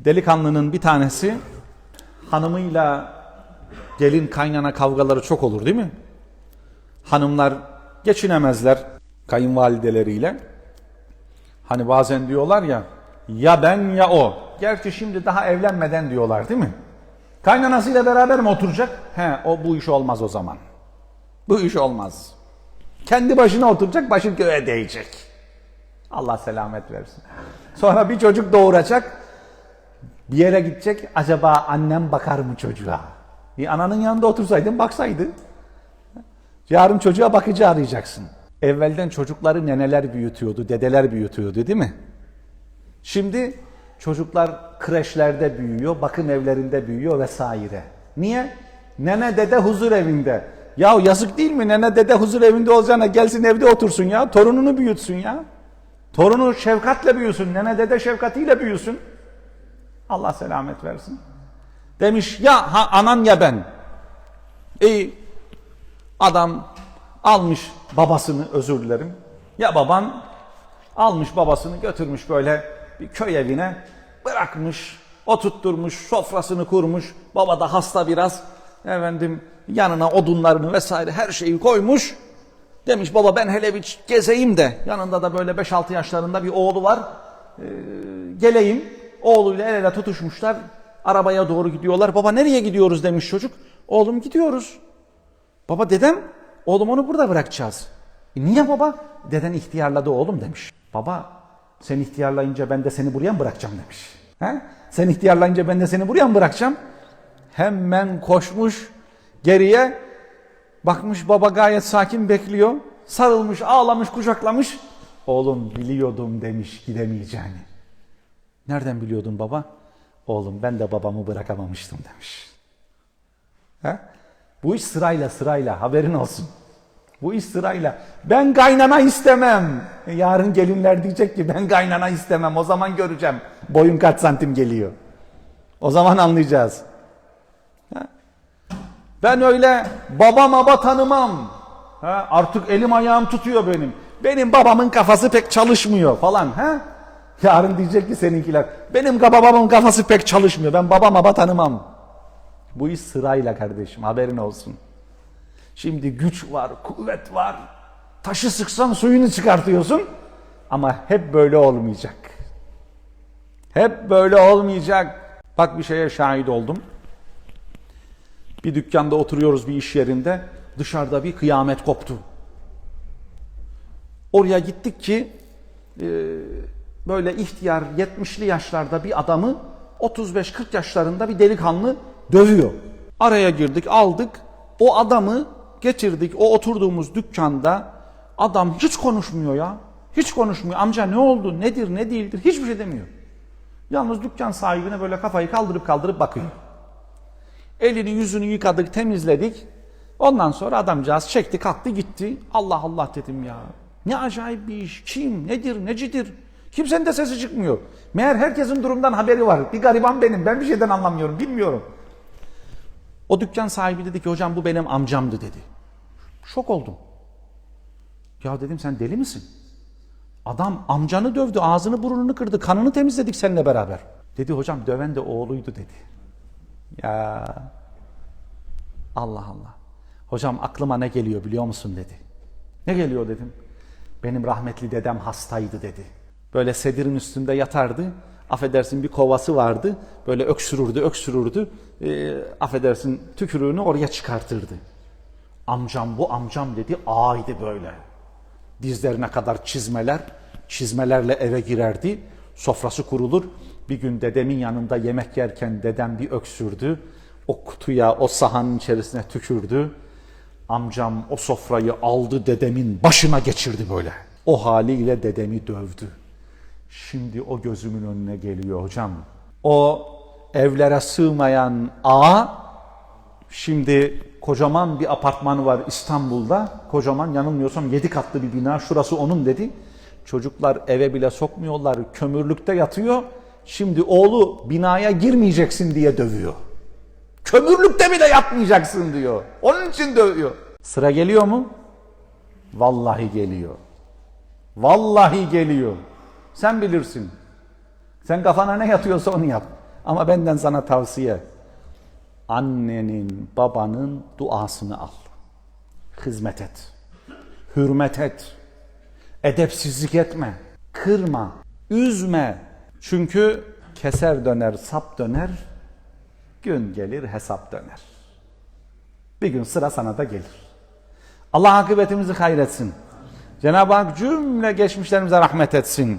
Delikanlının bir tanesi hanımıyla gelin kaynana kavgaları çok olur değil mi? Hanımlar geçinemezler kayınvalideleriyle. Hani bazen diyorlar ya ya ben ya o. Gerçi şimdi daha evlenmeden diyorlar değil mi? Kaynanasıyla beraber mi oturacak? He o bu iş olmaz o zaman. Bu iş olmaz. Kendi başına oturacak, başı göğe değecek. Allah selamet versin. Sonra bir çocuk doğuracak. Bir yere gidecek. Acaba annem bakar mı çocuğa? Bir ananın yanında otursaydın baksaydı. Yarın çocuğa bakıcı arayacaksın. Evvelden çocukları neneler büyütüyordu, dedeler büyütüyordu değil mi? Şimdi çocuklar kreşlerde büyüyor, bakım evlerinde büyüyor vesaire. Niye? Nene dede huzur evinde. Ya yazık değil mi? Nene dede huzur evinde olacağına gelsin evde otursun ya. Torununu büyütsün ya. Torunu şefkatle büyüsün. Nene dede şefkatiyle büyüsün. Allah selamet versin. Demiş ya ha, anan ya ben. İyi. Adam almış babasını özür dilerim. Ya baban almış babasını götürmüş böyle bir köy evine bırakmış, oturtturmuş, sofrasını kurmuş. Baba da hasta biraz. Efendim yanına odunlarını vesaire her şeyi koymuş. Demiş baba ben hele bir gezeyim de yanında da böyle 5-6 yaşlarında bir oğlu var. Ee, geleyim. Oğluyla el ele tutuşmuşlar. Arabaya doğru gidiyorlar. Baba nereye gidiyoruz demiş çocuk. Oğlum gidiyoruz. Baba dedem oğlum onu burada bırakacağız. E niye baba? Deden ihtiyarladı oğlum demiş. Baba sen ihtiyarlayınca ben de seni buraya mı bırakacağım demiş. He? Sen ihtiyarlayınca ben de seni buraya mı bırakacağım? Hemen koşmuş geriye bakmış baba gayet sakin bekliyor. Sarılmış ağlamış kucaklamış. Oğlum biliyordum demiş gidemeyeceğini. Nereden biliyordun baba? Oğlum ben de babamı bırakamamıştım demiş. He? Bu iş sırayla sırayla haberin olsun. Bu iş sırayla. Ben kaynana istemem. E, Yarın gelinler diyecek ki ben kaynana istemem. O zaman göreceğim. Boyun kaç santim geliyor. O zaman anlayacağız. Ha? Ben öyle baba baba tanımam. Ha? Artık elim ayağım tutuyor benim. Benim babamın kafası pek çalışmıyor falan. Ha? Yarın diyecek ki seninkiler. Benim babamın kafası pek çalışmıyor. Ben baba baba tanımam. Bu iş sırayla kardeşim haberin olsun. Şimdi güç var, kuvvet var. Taşı sıksan suyunu çıkartıyorsun. Ama hep böyle olmayacak. Hep böyle olmayacak. Bak bir şeye şahit oldum. Bir dükkanda oturuyoruz bir iş yerinde. Dışarıda bir kıyamet koptu. Oraya gittik ki e, böyle ihtiyar 70'li yaşlarda bir adamı 35-40 yaşlarında bir delikanlı dövüyor. Araya girdik aldık. O adamı getirdik o oturduğumuz dükkanda adam hiç konuşmuyor ya. Hiç konuşmuyor. Amca ne oldu nedir ne değildir hiçbir şey demiyor. Yalnız dükkan sahibine böyle kafayı kaldırıp kaldırıp bakıyor. Elini yüzünü yıkadık temizledik. Ondan sonra adamcağız çekti kalktı gitti. Allah Allah dedim ya. Ne acayip bir iş. Kim, nedir, necidir? Kimsenin de sesi çıkmıyor. Meğer herkesin durumdan haberi var. Bir gariban benim. Ben bir şeyden anlamıyorum. Bilmiyorum. O dükkan sahibi dedi ki hocam bu benim amcamdı dedi. Şok oldum. Ya dedim sen deli misin? Adam amcanı dövdü, ağzını burnunu kırdı, kanını temizledik seninle beraber. Dedi hocam döven de oğluydu dedi. Ya Allah Allah. Hocam aklıma ne geliyor biliyor musun dedi. Ne geliyor dedim. Benim rahmetli dedem hastaydı dedi. Böyle sedirin üstünde yatardı. Affedersin bir kovası vardı. Böyle öksürürdü, öksürürdü. E, affedersin tükürüğünü oraya çıkartırdı. Amcam bu amcam dedi ağaydı böyle. Dizlerine kadar çizmeler, çizmelerle eve girerdi. Sofrası kurulur. Bir gün dedemin yanında yemek yerken dedem bir öksürdü. O kutuya, o sahanın içerisine tükürdü. Amcam o sofrayı aldı dedemin başına geçirdi böyle. O haliyle dedemi dövdü. Şimdi o gözümün önüne geliyor hocam. O evlere sığmayan ağa şimdi kocaman bir apartmanı var İstanbul'da. Kocaman yanılmıyorsam 7 katlı bir bina. Şurası onun dedi. Çocuklar eve bile sokmuyorlar. Kömürlükte yatıyor. Şimdi oğlu binaya girmeyeceksin diye dövüyor. Kömürlükte bile yatmayacaksın diyor. Onun için dövüyor. Sıra geliyor mu? Vallahi geliyor. Vallahi geliyor. Sen bilirsin. Sen kafana ne yatıyorsa onu yap. Ama benden sana tavsiye. Annenin, babanın duasını al. Hizmet et. Hürmet et. Edepsizlik etme. Kırma. Üzme. Çünkü keser döner, sap döner. Gün gelir, hesap döner. Bir gün sıra sana da gelir. Allah akıbetimizi hayretsin. Cenab-ı Hak cümle geçmişlerimize rahmet etsin.